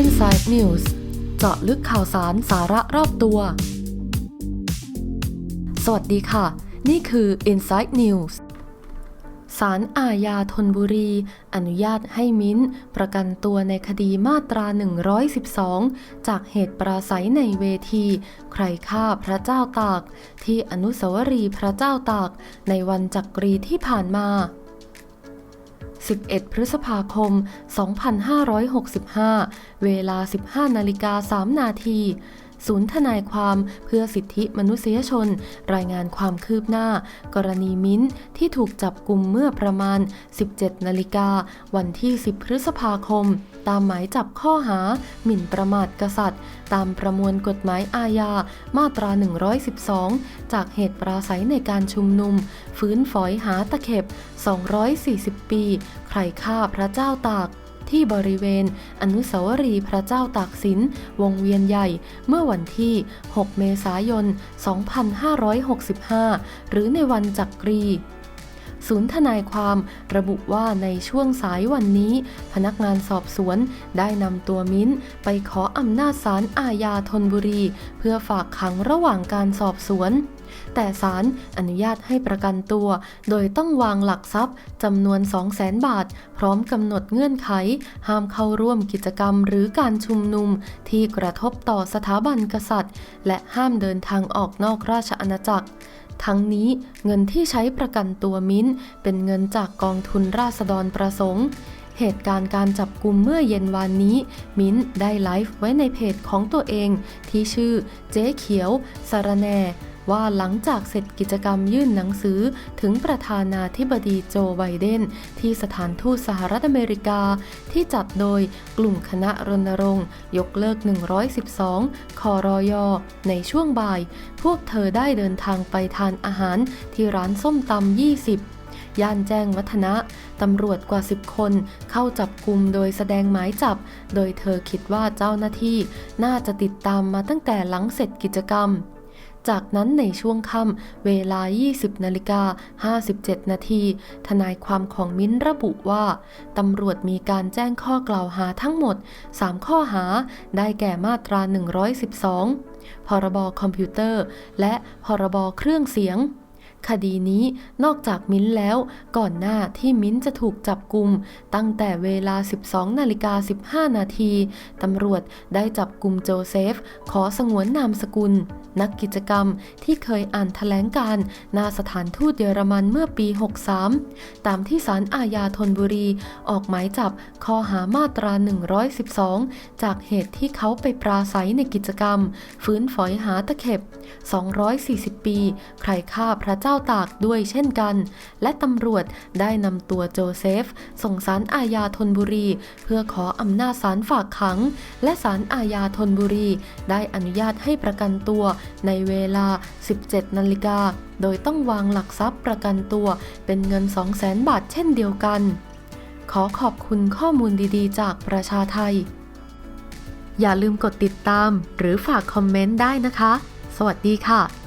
Inside News เจาะลึกข่าวสารสาระรอบตัว สวัสดีค่ะ นี่คือ Inside News ศาลอาญาธนบุรี อนุญาตให้มิ้นท์ประกันตัวในคดีมาตรา 112 จากเหตุปราศัยในเวที ใครฆ่าพระเจ้าตาก ที่อนุสาวรีย์พระเจ้าตาก ในวันจักรีที่ผ่านมา 11 พฤษภาคม 2565 เวลา 15นาฬิกา3นาที ศูนย์ทนายความเพื่อสิทธิมนุษยชน รายงานความคืบหน้า กรณีมิ้นที่ถูกจับกลุ่มเมื่อประมาณ 17 นาฬิกา วันที่ 10 พฤษภาคม ตามหมายจับข้อหา หมิ่นประมาทกษัตริย์ ตามประมวลกฎหมายอาญามาตรา 112 จากเหตุปราศัยในการชุมนุม ฟื้นฝอยหาตะเข็บ 240 ปี ใครฆ่าพระเจ้าตาก ที่บริเวณ อนุสาวรีย์พระเจ้าตากสิน วงเวียนใหญ่ เมื่อวันที่ 6 เมษายน 2565 หรือในวันจักรีศูนย์ทนายความระบุว่าในช่วงสายวันนี้ พนักงานสอบสวนได้นำตัวมิ้นท์ไปขออำนาจศาลอาญาธนบุรี เพื่อฝากขังระหว่างการสอบสวน แต่ศาลอนุญาตให้ประกันตัว โดยต้องวางหลักทรัพย์จำนวน 200,000 บาท พร้อมกำหนดเงื่อนไข ห้ามเข้าร่วมกิจกรรมหรือการชุมนุมที่กระทบต่อสถาบันกษัตริย์ และห้ามเดินทางออกนอกราชอาณาจักรทั้งนี้เงินที่ใช้ประกันตัวมิ้นท์เป็นเงินจากกองทุนราษฎรประสงค์ เหตุการณ์การจับกลุ่มเมื่อเย็นวานนี้ มิ้นได้ไลฟ์ไว้ในเพจของตัวเอง ที่ชื่อเจ๊เขียวสารแน ว่าหลังจากเสร็จกิจกรรมยื่นหนังสือถึงประธานาธิบดีโจไบเดน ที่สถานทูตสหรัฐอเมริกา ที่จัดโดยกลุ่มคณะรณรงค์ยกเลิก 112 คอรอยอในช่วงบ่าย พวกเธอได้เดินทางไปทานอาหารที่ร้านส้มตำ 20ย่านแจ้งวัฒนะ ตำรวจกว่า 10 คนเข้าจับกลุ่มโดยแสดงหมายจับ โดยเธอคิดว่าเจ้าหน้าที่ น่าจะติดตามมาตั้งแต่หลังเสร็จกิจกรรม จากนั้นในช่วงค่ำเวลา 20นาฬิกา57 นาที ทนายความของมิ้นระบุว่าตำรวจมีการแจ้งข้อกล่าวหาทั้งหมด 3 ข้อหา ได้แก่มาตรา 112 พรบคอมพิวเตอร์ และพรบเครื่องเสียง คดีนี้นอกจากมิ้นแล้ว ก่อนหน้าที่มิ้นจะถูกจับกลุ่มตั้งแต่เวลา 12นาฬิกา15 นาทีตำรวจได้จับกลุ่มโจเซฟ ขอสงวนนามสกุล นักกิจกรรมที่เคยอ่านแถลงการณ์หนาสถานทูตเยอรมันเมื่อปี 63 ตามที่ศาลอาญาธนบุรี ออกหมายจับข้อหามาตรา 112 จากเหตุที่เขาไปปราศัยในกิจกรรม ฟื้นฝอยหาตะเข็บ 240 ปี ใครฆ่าพระเจ้าตากด้วยเช่นกัน และตำรวจได้นำตัวโจเซฟ ส่งสารอาญาธนบุรี เพื่อขออำนาจศาลฝากขัง และศาลอาญาธนบุรี ได้อนุญาตให้ประกันตัวในเวลา 17 นาฬิกา โดยต้องวางหลักทรัพย์ประกันตัวเป็นเงิน 200,000 บาทเช่นเดียวกัน ขอขอบคุณข้อมูลดีๆ จากประชาไทย อย่าลืมกดติดตามหรือฝากคอมเมนต์ได้นะคะ สวัสดีค่ะ